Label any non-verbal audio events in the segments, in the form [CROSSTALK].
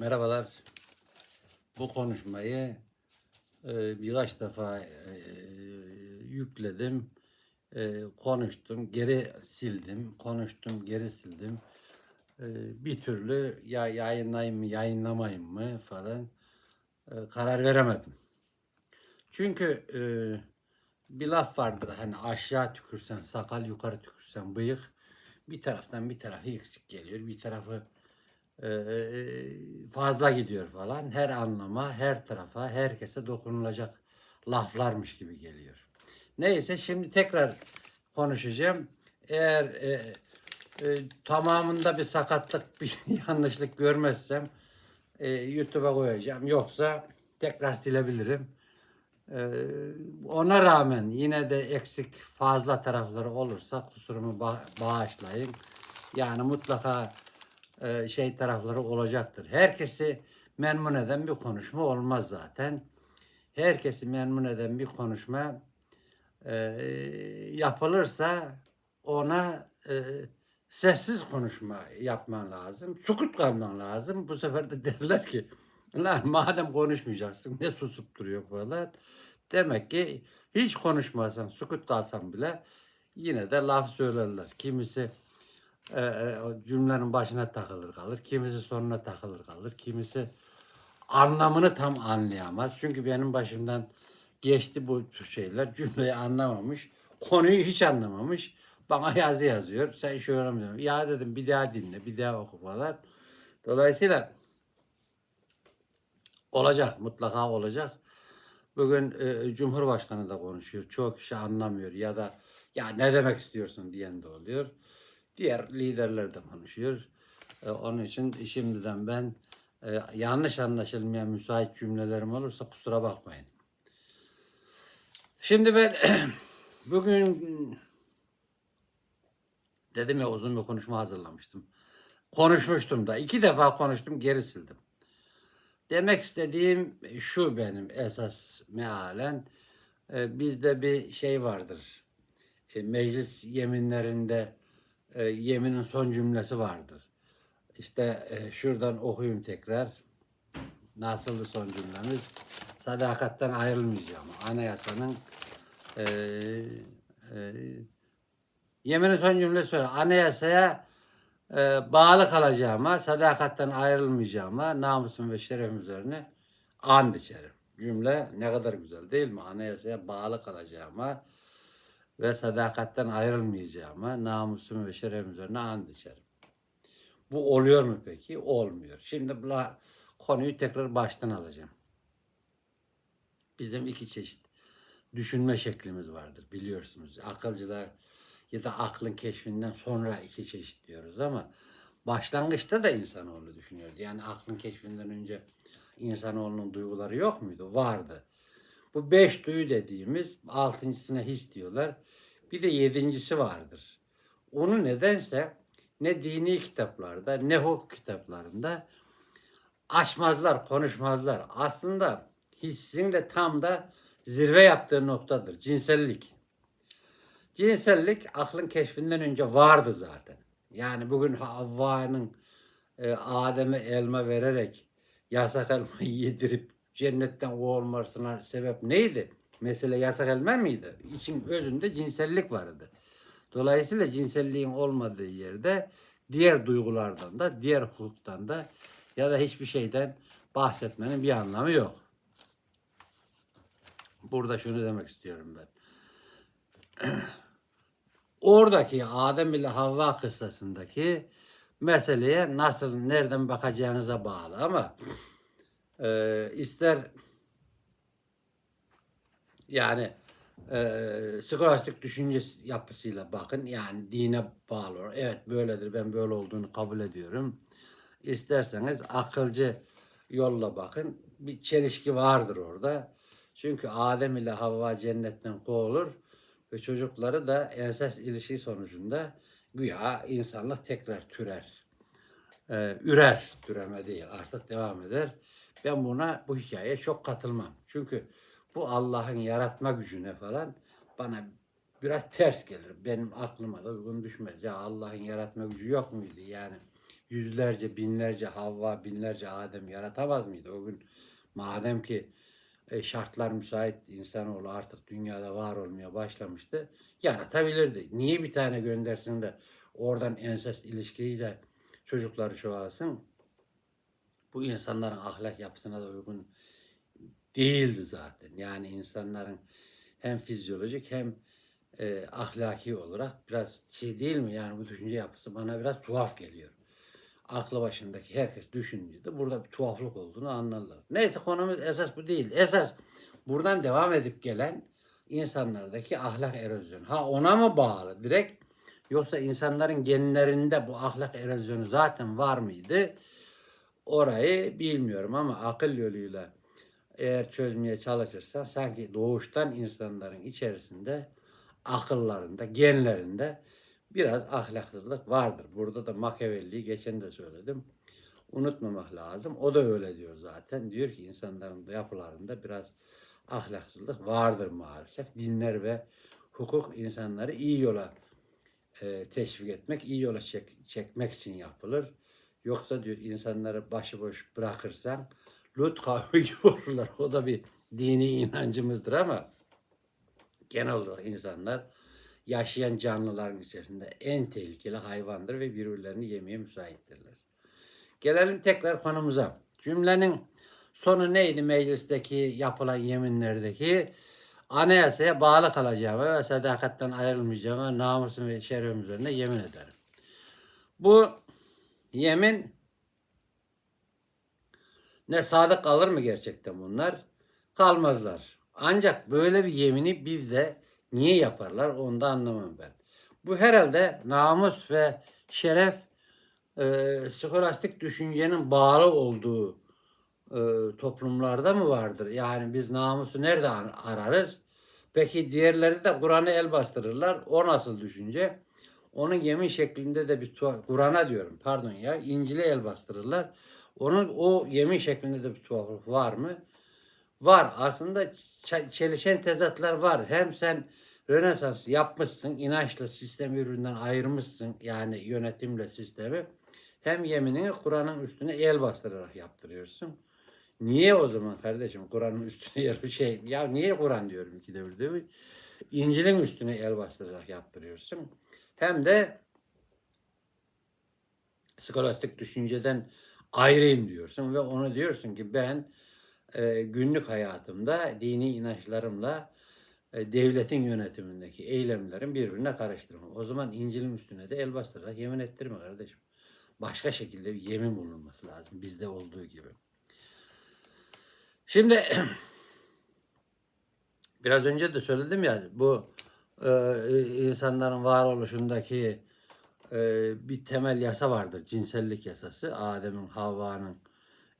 Merhabalar. Bu konuşmayı e, birkaç defa e, yükledim. E, konuştum, geri sildim. Konuştum, geri sildim. E, bir türlü ya yayınlayayım mı, yayınlamayayım mı falan e, karar veremedim. Çünkü e, bir laf vardır hani aşağı tükürsen sakal, yukarı tükürsen bıyık. Bir taraftan bir tarafı eksik geliyor. Bir tarafı fazla gidiyor falan. Her anlama, her tarafa, herkese dokunulacak laflarmış gibi geliyor. Neyse şimdi tekrar konuşacağım. Eğer e, e, tamamında bir sakatlık, [LAUGHS] bir yanlışlık görmezsem e, YouTube'a koyacağım. Yoksa tekrar silebilirim. Ee, ona rağmen yine de eksik fazla tarafları olursa kusurumu ba- bağışlayın. Yani mutlaka e, şey tarafları olacaktır. Herkesi memnun eden bir konuşma olmaz zaten. Herkesi memnun eden bir konuşma e, yapılırsa ona e, sessiz konuşma yapman lazım. Sukut kalman lazım. Bu sefer de [LAUGHS] derler ki lan madem konuşmayacaksın ne susup duruyor falan. Demek ki hiç konuşmasan, sukut kalsan bile yine de laf söylerler. Kimisi e, e, cümlenin başına takılır kalır. Kimisi sonuna takılır kalır. Kimisi anlamını tam anlayamaz. Çünkü benim başımdan geçti bu tür şeyler. Cümleyi anlamamış. Konuyu hiç anlamamış. Bana yazı yazıyor. Sen şöyle mi? Ya dedim bir daha dinle, bir daha oku falan. Dolayısıyla olacak, mutlaka olacak. Bugün e, Cumhurbaşkanı da konuşuyor. Çoğu kişi anlamıyor ya da ya ne demek istiyorsun diyen de oluyor. Diğer liderler de konuşuyor. E, onun için şimdiden ben e, yanlış anlaşılmayan müsait cümlelerim olursa kusura bakmayın. Şimdi ben [CLEARS THROAT] bugün dedim ya uzun bir konuşma hazırlamıştım. Konuşmuştum da. iki defa konuştum geri sildim. Demek istediğim şu benim esas mealen. E, bizde bir şey vardır. E, meclis yeminlerinde e, yeminin son cümlesi vardır. İşte e, şuradan okuyayım tekrar. Nasıldı son cümlemiz? Sadakatten ayrılmayacağım. Anayasanın e, e, yeminin son cümlesi söyle. Anayasaya e, bağlı kalacağıma, sadakatten ayrılmayacağıma, namusum ve şerefim üzerine and içerim. Cümle ne kadar güzel değil mi? Anayasaya bağlı kalacağıma ve sadakatten ayrılmayacağıma, namusum ve şerefim üzerine and içerim. Bu oluyor mu peki? Olmuyor. Şimdi bu konuyu tekrar baştan alacağım. Bizim iki çeşit düşünme şeklimiz vardır biliyorsunuz. Akılcılar ya da aklın keşfinden sonra iki çeşit diyoruz ama başlangıçta da insanoğlu düşünüyordu. Yani aklın keşfinden önce insanoğlunun duyguları yok muydu? Vardı. Bu beş duyu dediğimiz altıncısına his diyorlar. Bir de yedincisi vardır. Onu nedense ne dini kitaplarda ne hukuk kitaplarında açmazlar, konuşmazlar. Aslında hissin de tam da zirve yaptığı noktadır. Cinsellik. Cinsellik aklın keşfinden önce vardı zaten. Yani bugün Havva'nın e, Adem'e elma vererek yasak elmayı yedirip cennetten kovulmasına sebep neydi? Mesele yasak elma mıydı? İçin özünde cinsellik vardı. Dolayısıyla cinselliğin olmadığı yerde diğer duygulardan da, diğer hukuktan da ya da hiçbir şeyden bahsetmenin bir anlamı yok. Burada şunu demek istiyorum ben. [CLEARS THROAT] Oradaki Adem ile Havva kıssasındaki meseleye nasıl, nereden bakacağınıza bağlı ama [CLEARS THROAT] e, ister yani e, skolastik düşünce yapısıyla bakın yani dine bağlı. Evet böyledir ben böyle olduğunu kabul ediyorum. İsterseniz akılcı yolla bakın. Bir çelişki vardır orada. Çünkü Adem ile Havva cennetten kovulur ve çocukları da ensest ilişki sonucunda güya insanlık tekrar türer. Ee, ürer, türeme değil artık devam eder. Ben buna bu hikayeye çok katılmam. Çünkü bu Allah'ın yaratma gücüne falan bana biraz ters gelir. Benim aklıma da uygun düşmez. Ya Allah'ın yaratma gücü yok muydu? Yani yüzlerce, binlerce Havva, binlerce Adem yaratamaz mıydı? O gün madem ki e, şartlar müsait insanoğlu artık dünyada var olmaya başlamıştı. Yaratabilirdi. Niye bir tane göndersin de oradan ensest ilişkiyle çocukları çoğalsın? Bu insanların ahlak yapısına da uygun değildi zaten. Yani insanların hem fizyolojik hem e, ahlaki olarak biraz şey değil mi? Yani bu düşünce yapısı bana biraz tuhaf geliyor. Aklı başındaki herkes düşününce de burada bir tuhaflık olduğunu anlarlar. Neyse konumuz esas bu değil. Esas buradan devam edip gelen insanlardaki ahlak erozyonu. Ha ona mı bağlı direkt yoksa insanların genlerinde bu ahlak erozyonu zaten var mıydı? Orayı bilmiyorum ama akıl yoluyla eğer çözmeye çalışırsan sanki doğuştan insanların içerisinde akıllarında, genlerinde biraz ahlaksızlık vardır. Burada da Machiavelli'yi geçen de söyledim. Unutmamak lazım. O da öyle diyor zaten. Diyor ki insanların da yapılarında biraz ahlaksızlık vardır maalesef. Dinler ve hukuk insanları iyi yola e, teşvik etmek, iyi yola çek- çekmek için yapılır. Yoksa diyor insanları başıboş bırakırsan Lut kavmi [LAUGHS] gibi olurlar. O da bir dini inancımızdır ama genel olarak insanlar yaşayan canlıların içerisinde en tehlikeli hayvandır ve birbirlerini yemeye müsaittirler. Gelelim tekrar konumuza. Cümlenin sonu neydi meclisteki yapılan yeminlerdeki? Anayasaya bağlı kalacağıma ve sadakatten ayrılmayacağıma namusum ve şerefim üzerine yemin ederim. Bu yemin ne sadık kalır mı gerçekten bunlar? Kalmazlar. Ancak böyle bir yemini bizde niye yaparlar onu da anlamam ben. Bu herhalde namus ve şeref e, skolastik düşüncenin bağlı olduğu e, toplumlarda mı vardır? Yani biz namusu nerede ar- ararız? Peki diğerleri de Kur'an'a el bastırırlar. O nasıl düşünce? Onun yemin şeklinde de bir tuhaf, Kur'an'a diyorum pardon ya, İncil'e el bastırırlar. Onun o yemin şeklinde de bir tuhaflık var mı? Var. Aslında çelişen tezatlar var. Hem sen Rönesans yapmışsın, inançla sistemi birbirinden ayırmışsın. Yani yönetimle sistemi. Hem yeminini Kur'an'ın üstüne el bastırarak yaptırıyorsun. Niye o zaman kardeşim Kur'an'ın üstüne yer [LAUGHS] şey ya niye Kur'an diyorum iki de bir değil mi? İncil'in üstüne el bastırarak yaptırıyorsun. Hem de skolastik düşünceden ayrıyım diyorsun ve onu diyorsun ki ben e, günlük hayatımda dini inançlarımla e, devletin yönetimindeki eylemlerin birbirine karıştırmam. O zaman İncil'in üstüne de el bastırarak yemin ettirme kardeşim. Başka şekilde bir yemin bulunması lazım bizde olduğu gibi. Şimdi [CLEARS THROAT] biraz önce de söyledim ya bu e, insanların varoluşundaki e, bir temel yasa vardır. Cinsellik yasası. Adem'in, Havva'nın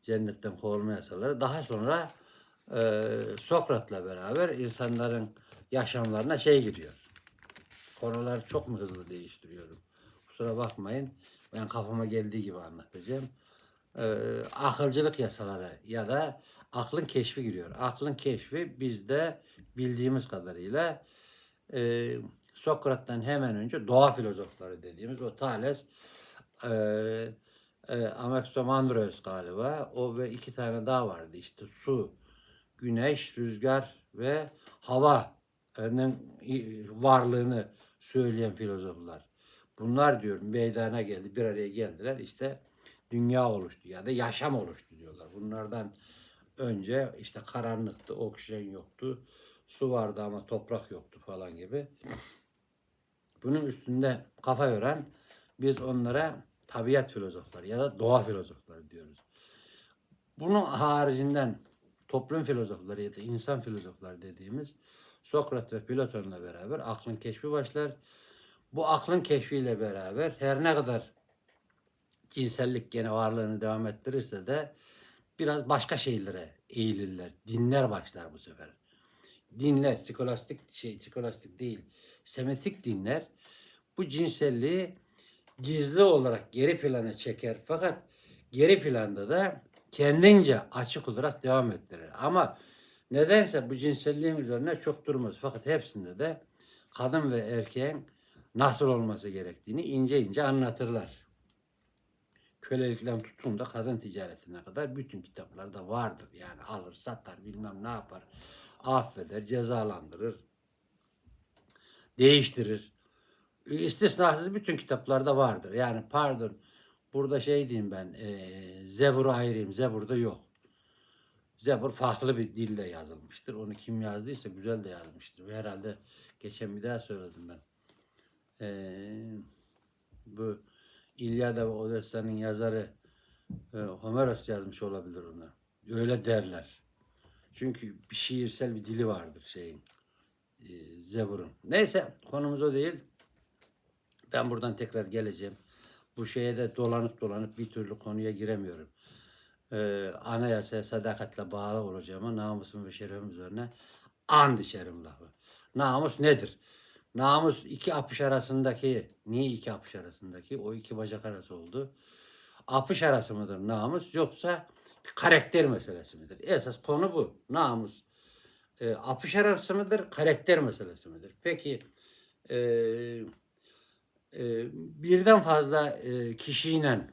cennetten kovulma yasaları. Daha sonra e, Sokrat'la beraber insanların yaşamlarına şey giriyor. Konuları çok mu hızlı değiştiriyorum? Kusura bakmayın. Ben kafama geldiği gibi anlatacağım. E, akılcılık yasaları ya da aklın keşfi giriyor. Aklın keşfi bizde bildiğimiz kadarıyla e, Sokrat'tan hemen önce doğa filozofları dediğimiz o Thales, e, e, Anaximandros galiba o ve iki tane daha vardı işte su, güneş, rüzgar ve havanın varlığını söyleyen filozoflar. Bunlar diyorum meydana geldi, bir araya geldiler işte dünya oluştu ya da yaşam oluştu diyorlar. Bunlardan önce işte karanlıktı, oksijen yoktu, su vardı ama toprak yoktu falan gibi. Bunun üstünde kafa yoran biz onlara tabiat filozofları ya da doğa filozofları diyoruz. Bunun haricinden toplum filozofları ya da insan filozofları dediğimiz Sokrat ve Platon'la beraber aklın keşfi başlar. Bu aklın keşfiyle beraber her ne kadar cinsellik gene varlığını devam ettirirse de biraz başka şeylere eğilirler. Dinler başlar bu sefer. Dinler, skolastik şey, skolastik değil, semetik dinler bu cinselliği gizli olarak geri plana çeker. Fakat geri planda da kendince açık olarak devam ettirir. Ama nedense bu cinselliğin üzerine çok durmaz. Fakat hepsinde de kadın ve erkeğin nasıl olması gerektiğini ince ince anlatırlar. kölelikten tutun da kadın ticaretine kadar bütün kitaplarda vardır. Yani alır, satar, bilmem ne yapar. Affeder, cezalandırır, değiştirir. İstisnasız bütün kitaplarda vardır. Yani pardon burada şey diyeyim ben e, Zebur'u ayırayım. Zebur'da yok. Zebur farklı bir dille yazılmıştır. Onu kim yazdıysa güzel de yazmıştır. Herhalde geçen bir daha söyledim ben. Ee, bu İlyada ve Odessa'nın yazarı e, Homeros yazmış olabilir onu. Öyle derler. Çünkü bir şiirsel bir dili vardır şeyin. E, Zebur'un. Neyse konumuz o değil. Ben buradan tekrar geleceğim. Bu şeye de dolanıp dolanıp bir türlü konuya giremiyorum. Ee, anayasaya sadakatle bağlı olacağıma namusum ve şerefim üzerine and içerim lafı. Namus nedir? Namus iki apış arasındaki, niye iki apış arasındaki? O iki bacak arası oldu. Apış arası mıdır namus yoksa karakter meselesi midir? Esas konu bu. Namus e, apış arası mıdır, karakter meselesi midir? Peki e, e, birden fazla e, kişiyle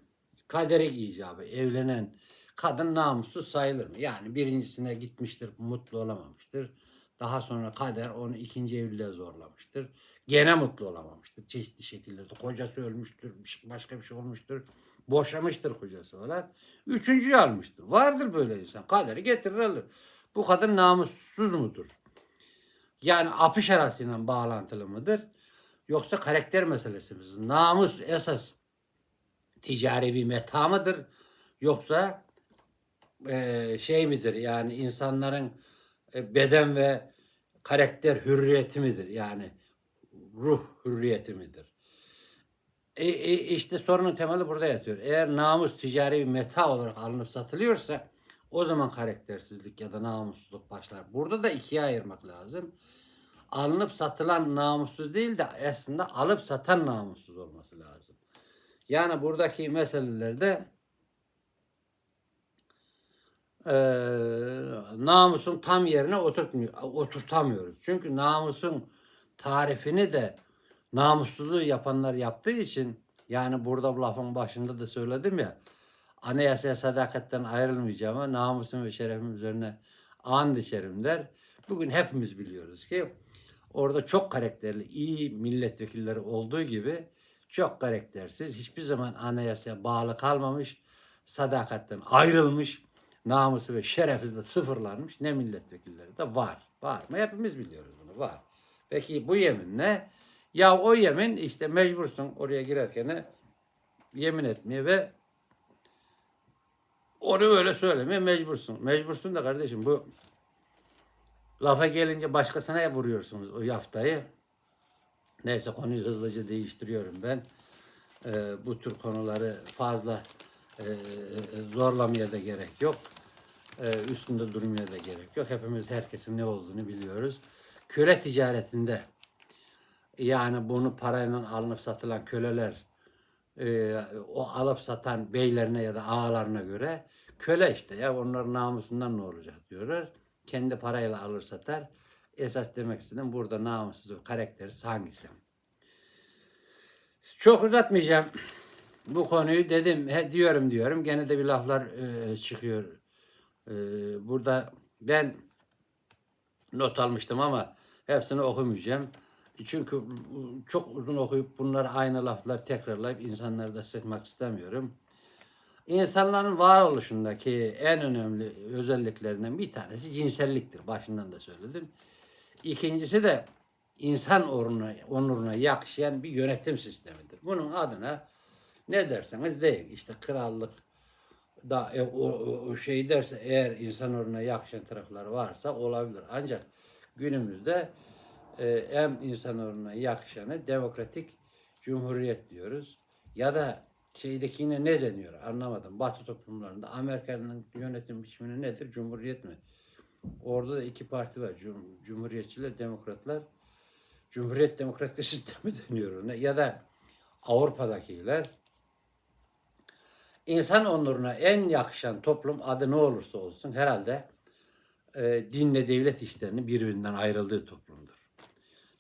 kadere icabı evlenen kadın namussuz sayılır mı? Yani birincisine gitmiştir, mutlu olamamıştır. Daha sonra kader onu ikinci evliliğe zorlamıştır. Gene mutlu olamamıştır. Çeşitli şekillerde. Kocası ölmüştür, şey- başka bir şey olmuştur. Boşamıştır kocası falan. Üçüncüyü almıştır. Vardır böyle insan. Kaderi getirir alır. Bu kadın namussuz mudur? Yani apış arasıyla bağlantılı mıdır? Yoksa karakter meselesi mi? Namus esas ticari bir meta mıdır? Yoksa eee, şey midir? Yani insanların e, beden ve karakter hürriyeti midir? Yani ruh hürriyeti midir? E, e, işte sorunun temeli burada yatıyor. Eğer namus ticari bir meta olarak alınıp satılıyorsa o zaman karaktersizlik ya da namussuzluk başlar. Burada da ikiye ayırmak lazım. Alınıp satılan namussuz değil de aslında alıp satan namussuz olması lazım. Yani buradaki meselelerde eee namusun tam yerine oturtmuyor, oturtamıyoruz. Çünkü namusun tarifini de namussuzluğu yapanlar yaptığı için yani burada bu lafın başında da söyledim ya anayasaya sadakatten ayrılmayacağıma namusum ve şerefim üzerine and içerim der. Bugün hepimiz biliyoruz ki orada çok karakterli iyi milletvekilleri olduğu gibi çok karaktersiz hiçbir zaman anayasaya bağlı kalmamış sadakatten ayrılmış namusu ve şerefi de sıfırlanmış ne milletvekilleri de var. Var mı? Hepimiz biliyoruz bunu. Var. Peki bu yemin ne? Ya o yemin işte mecbursun oraya girerken yemin etmeye ve onu öyle söylemeye mecbursun. Mecbursun da kardeşim bu lafa gelince başkasına vuruyorsunuz o yaftayı. Neyse konuyu hızlıca değiştiriyorum ben. Ee, bu tür konuları fazla e, zorlamaya da gerek yok. Ee, üstünde durmaya da gerek yok. Hepimiz herkesin ne olduğunu biliyoruz. Köle ticaretinde yani bunu parayla alınıp satılan köleler e, o alıp satan beylerine ya da ağalarına göre köle işte ya onların namusundan ne olacak diyorlar. Kendi parayla alır satar. Esas demek istediğim burada namussuz ve karaktersiz hangisi? Çok uzatmayacağım bu konuyu dedim he, diyorum diyorum gene de bir laflar e, çıkıyor. E, burada ben not almıştım ama hepsini okumayacağım. Çünkü çok uzun okuyup bunları aynı laflar tekrarlayıp insanları da sıkmak istemiyorum. İnsanların varoluşundaki en önemli özelliklerinden bir tanesi cinselliktir. Başından da söyledim. İkincisi de insan onuruna, onuruna yakışan bir yönetim sistemidir. Bunun adına ne derseniz deyin. İşte krallık da e, o, o, şey derse eğer insan onuruna yakışan tarafları varsa olabilir. Ancak günümüzde en insan onuruna yakışanı demokratik cumhuriyet diyoruz. Ya da şeydekine ne deniyor anlamadım. Batı toplumlarında Amerika'nın yönetim biçimine nedir? Cumhuriyet mi? Orada da iki parti var. Cum- Cumhuriyetçiler, demokratlar. Cumhuriyet demokratik sistemi deniyor ona. Ya da Avrupa'dakiler. İnsan onuruna en yakışan toplum adı ne olursa olsun herhalde e, dinle devlet işlerinin birbirinden ayrıldığı toplumdur.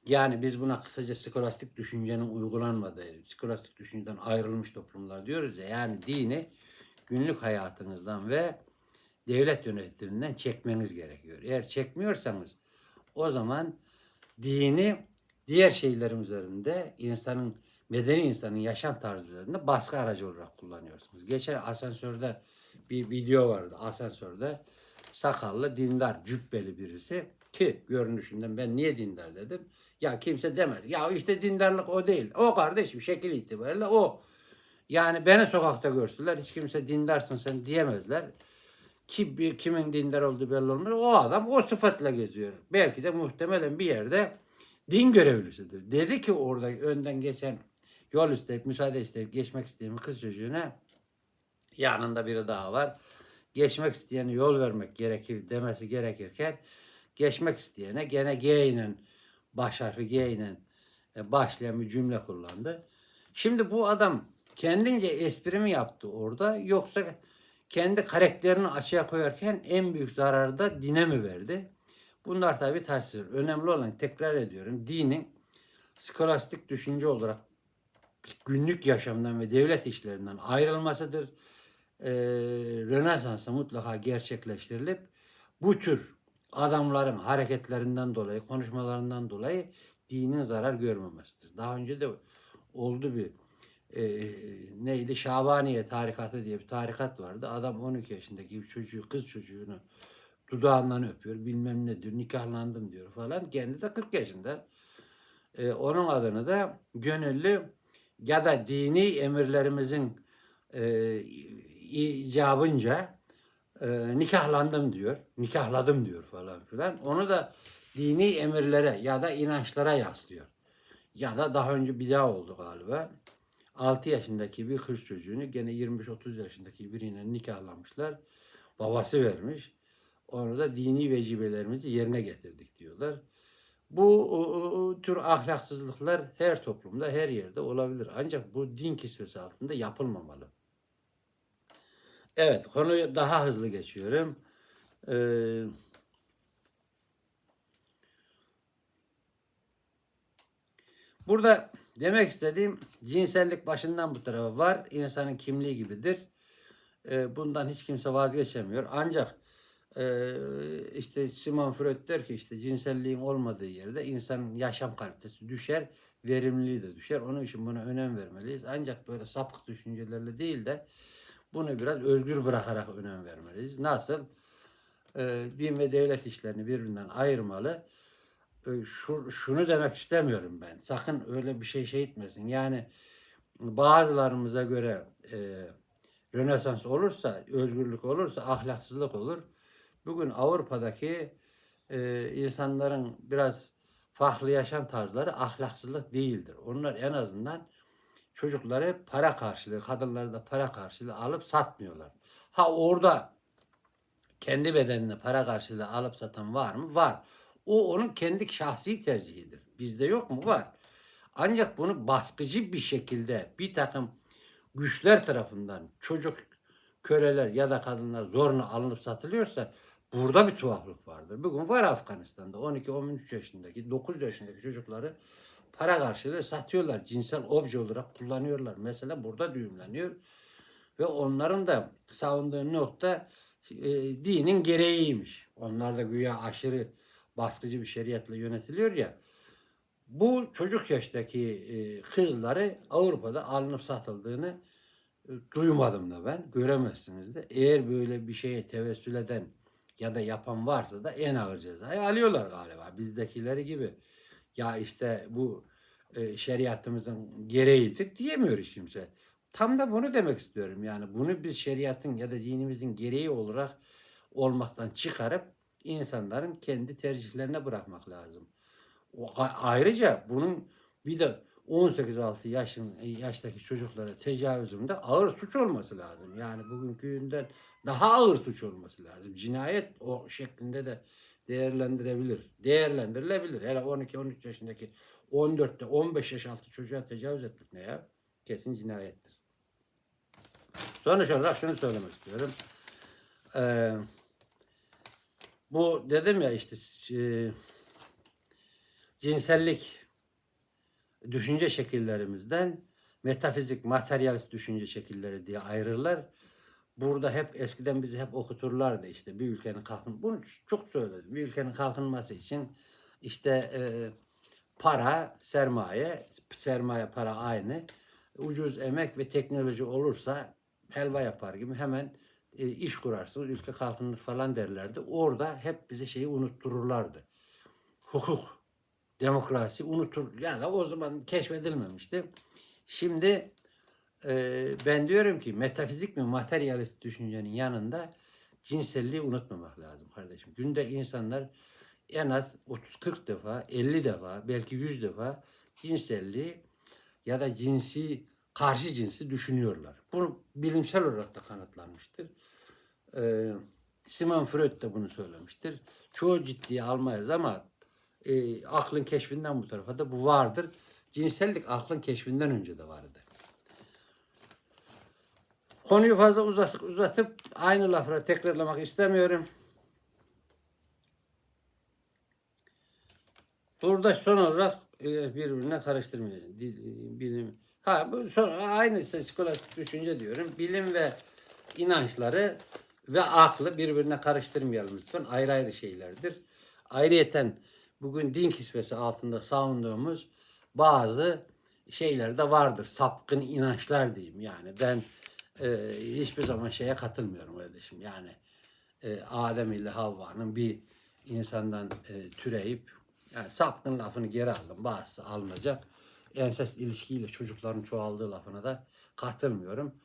Yani biz buna kısaca skolastik düşüncenin uygulanmadığı, skolastik düşünceden ayrılmış toplumlar diyoruz ya. Yani dini günlük hayatınızdan ve devlet yönetiminden çekmeniz gerekiyor. Eğer çekmiyorsanız o zaman dini diğer şeylerin üzerinde insanın medeni insanın yaşam tarzı üzerinde baskı aracı olarak kullanıyorsunuz. Geçen asansörde bir video vardı. Asansörde sakallı, dindar, cübbeli birisi ki görünüşünden ben niye dindar dedim. Ya kimse demedi. Ya işte dindarlık o değil. O kardeşim şekil itibariyle o. Yani beni sokakta görsünler hiç kimse dindarsın sen diyemezler. Ki bir, kimin dindar olduğu belli olmaz. O adam o sıfatla geziyor. Belki de muhtemelen bir yerde din görevlisidir. Dedi ki orada önden geçen yol isteyip müsaade isteyip geçmek isteyen kız çocuğuna yanında biri daha var. Geçmek isteyene yol vermek gerekir demesi gerekirken geçmek isteyene gene G baş harfi G ile e, başlayan bir cümle kullandı. Şimdi bu adam kendince espri mi yaptı orada yoksa kendi karakterini açığa koyarken en büyük zararı da dine mi verdi? Bunlar tabii tartışılır. Önemli olan tekrar ediyorum dinin skolastik düşünce olarak günlük yaşamdan ve devlet işlerinden ayrılmasıdır. Ee, Rönesans'a mutlaka gerçekleştirilip bu tür adamların hareketlerinden dolayı, konuşmalarından dolayı dinin zarar görmemesidir. Daha önce de oldu bir e, neydi Şabaniye tarikatı diye bir tarikat vardı. Adam 12 yaşındaki bir çocuğu, kız çocuğunu dudağından öpüyor, bilmem ne diyor, nikahlandım diyor falan. Kendi de 40 yaşında. E, onun adını da gönüllü ya da dini emirlerimizin e, icabınca e, nikahlandım diyor, nikahladım diyor falan filan. Onu da dini emirlere ya da inançlara yaslıyor. Ya da daha önce bir daha oldu galiba. 6 yaşındaki bir kız çocuğunu gene 25-30 yaşındaki biriyle nikahlamışlar. Babası vermiş. Onu da dini vecibelerimizi yerine getirdik diyorlar. Bu o, o, tür ahlaksızlıklar her toplumda, her yerde olabilir. Ancak bu din kisvesi altında yapılmamalı. Evet, konuyu daha hızlı geçiyorum. Ee, burada demek istediğim cinsellik başından bu tarafa var. İnsanın kimliği gibidir. Ee, bundan hiç kimse vazgeçemiyor. Ancak e, işte Simon Freud der ki işte cinselliğin olmadığı yerde insanın yaşam kalitesi düşer, verimliliği de düşer. Onun için buna önem vermeliyiz. Ancak böyle sapık düşüncelerle değil de bunu biraz özgür bırakarak önem vermeliyiz. Nasıl? Ee, din ve devlet işlerini birbirinden ayırmalı. Ee, şu, şunu demek istemiyorum ben. Sakın öyle bir şey şey etmesin. Yani bazılarımıza göre e, Rönesans olursa, özgürlük olursa ahlaksızlık olur. Bugün Avrupa'daki e, insanların biraz farklı yaşam tarzları ahlaksızlık değildir. Onlar en azından çocukları para karşılığı, kadınları da para karşılığı alıp satmıyorlar. Ha orada kendi bedenine para karşılığı alıp satan var mı? Var. O onun kendi şahsi tercihidir. Bizde yok mu? Var. Ancak bunu baskıcı bir şekilde bir takım güçler tarafından çocuk köleler ya da kadınlar zorla alınıp satılıyorsa burada bir tuhaflık vardır. Bugün var Afganistan'da 12-13 yaşındaki 9 yaşındaki çocukları para karşılığı satıyorlar. Cinsel obje olarak kullanıyorlar. Mesela burada düğümleniyor. Ve onların da savunduğu nokta e, dinin gereğiymiş. Onlar da güya aşırı baskıcı bir şeriatla yönetiliyor ya. Bu çocuk yaştaki e, kızları Avrupa'da alınıp satıldığını e, duymadım da ben. Göremezsiniz de. Eğer böyle bir şeye tevessül eden ya da yapan varsa da en ağır cezayı alıyorlar galiba. Bizdekileri gibi. Ya işte bu e, şeriatımızın gereğidir diyemiyor hiç kimse. Tam da bunu demek istiyorum. Yani bunu biz şeriatın ya da dinimizin gereği olarak olmaktan çıkarıp insanların kendi tercihlerine bırakmak lazım. O, ayrıca bunun bir de 18-6 yaşın yaştaki çocuklara tecavüzünde ağır suç olması lazım. Yani bugünkünden daha ağır suç olması lazım. Cinayet o şeklinde de değerlendirebilir. Değerlendirilebilir. Hele 12-13 yaşındaki 14'te 15 yaş altı çocuğa tecavüz etmek ne ya? Kesin cinayettir. Sonuç olarak şunu söylemek istiyorum. Ee, bu dedim ya işte e, cinsellik düşünce şekillerimizden metafizik, materyalist düşünce şekilleri diye ayırırlar. Burada hep eskiden bizi hep okuturlardı işte bir ülkenin kalkın bunu çok söyledim. Bir ülkenin kalkınması için işte e, para, sermaye, sermaye para aynı. Ucuz emek ve teknoloji olursa helva yapar gibi hemen e, iş kurarsınız, ülke kalkınır falan derlerdi. Orada hep bize şeyi unuttururlardı. Hukuk, demokrasi unutur. Yani o zaman keşfedilmemişti. Şimdi e, ben diyorum ki metafizik mi materyalist düşüncenin yanında cinselliği unutmamak lazım kardeşim. Günde insanlar en az 30-40 defa, 50 defa, belki 100 defa cinselliği ya da cinsi, karşı cinsi düşünüyorlar. Bunu bilimsel olarak da kanıtlanmıştır. Ee, Simon Freud da bunu söylemiştir. Çoğu ciddiye almayız ama e, aklın keşfinden bu tarafa da bu vardır. Cinsellik aklın keşfinden önce de vardı. Konuyu fazla uzatıp, uzatıp aynı lafları tekrarlamak istemiyorum. Burada son olarak e, birbirine karıştırmıyor. Dil- Bilim. Ha bu son aynı skolastik düşünce diyorum. Bilim ve inançları ve aklı birbirine karıştırmayalım lütfen. Ayrı ayrı şeylerdir. Ayrıyeten bugün din kisvesi altında savunduğumuz bazı şeyler de vardır. Sapkın inançlar diyeyim. Yani ben e, hiçbir zaman şeye katılmıyorum kardeşim. Yani e, Adem ile Havva'nın bir insandan e, türeyip yani sapkın lafını geri aldım. Bazısı alınacak. Ensest ilişkiyle çocukların çoğaldığı lafına da katılmıyorum.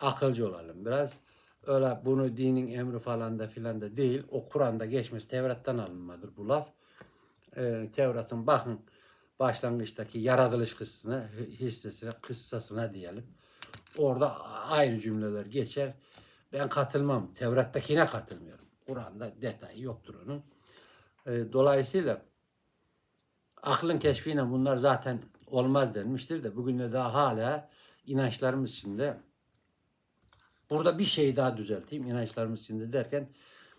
Akılcı olalım biraz. Öyle bunu dinin emri falan da filan da değil. O Kur'an'da geçmesi Tevrat'tan alınmadır bu laf. Ee, Tevrat'ın bakın başlangıçtaki yaratılış kıssasına, hissesine, kıssasına diyelim. Orada aynı cümleler geçer. Ben katılmam. Tevrat'takine katılmıyorum. Kur'an'da detayı yoktur onun. Ee, dolayısıyla aklın keşfiyle bunlar zaten olmaz denmiştir de bugün de daha hala inançlarımız içinde burada bir şey daha düzelteyim inançlarımız içinde derken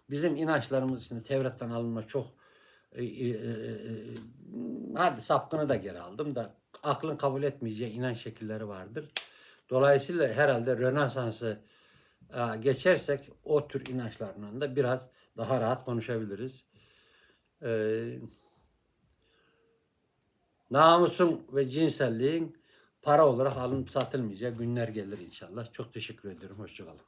bizim inançlarımız içinde Tevrat'tan alınma çok e, e, e, e, hadi sapkını da geri aldım da aklın kabul etmeyeceği inanç şekilleri vardır. Dolayısıyla herhalde Rönesans'ı e, geçersek o tür inançlarından da biraz daha rahat konuşabiliriz. Eee Namusun ve cinselliğin para olarak alınıp satılmayacağı günler gelir inşallah. Çok teşekkür ediyorum. Hoşçakalın.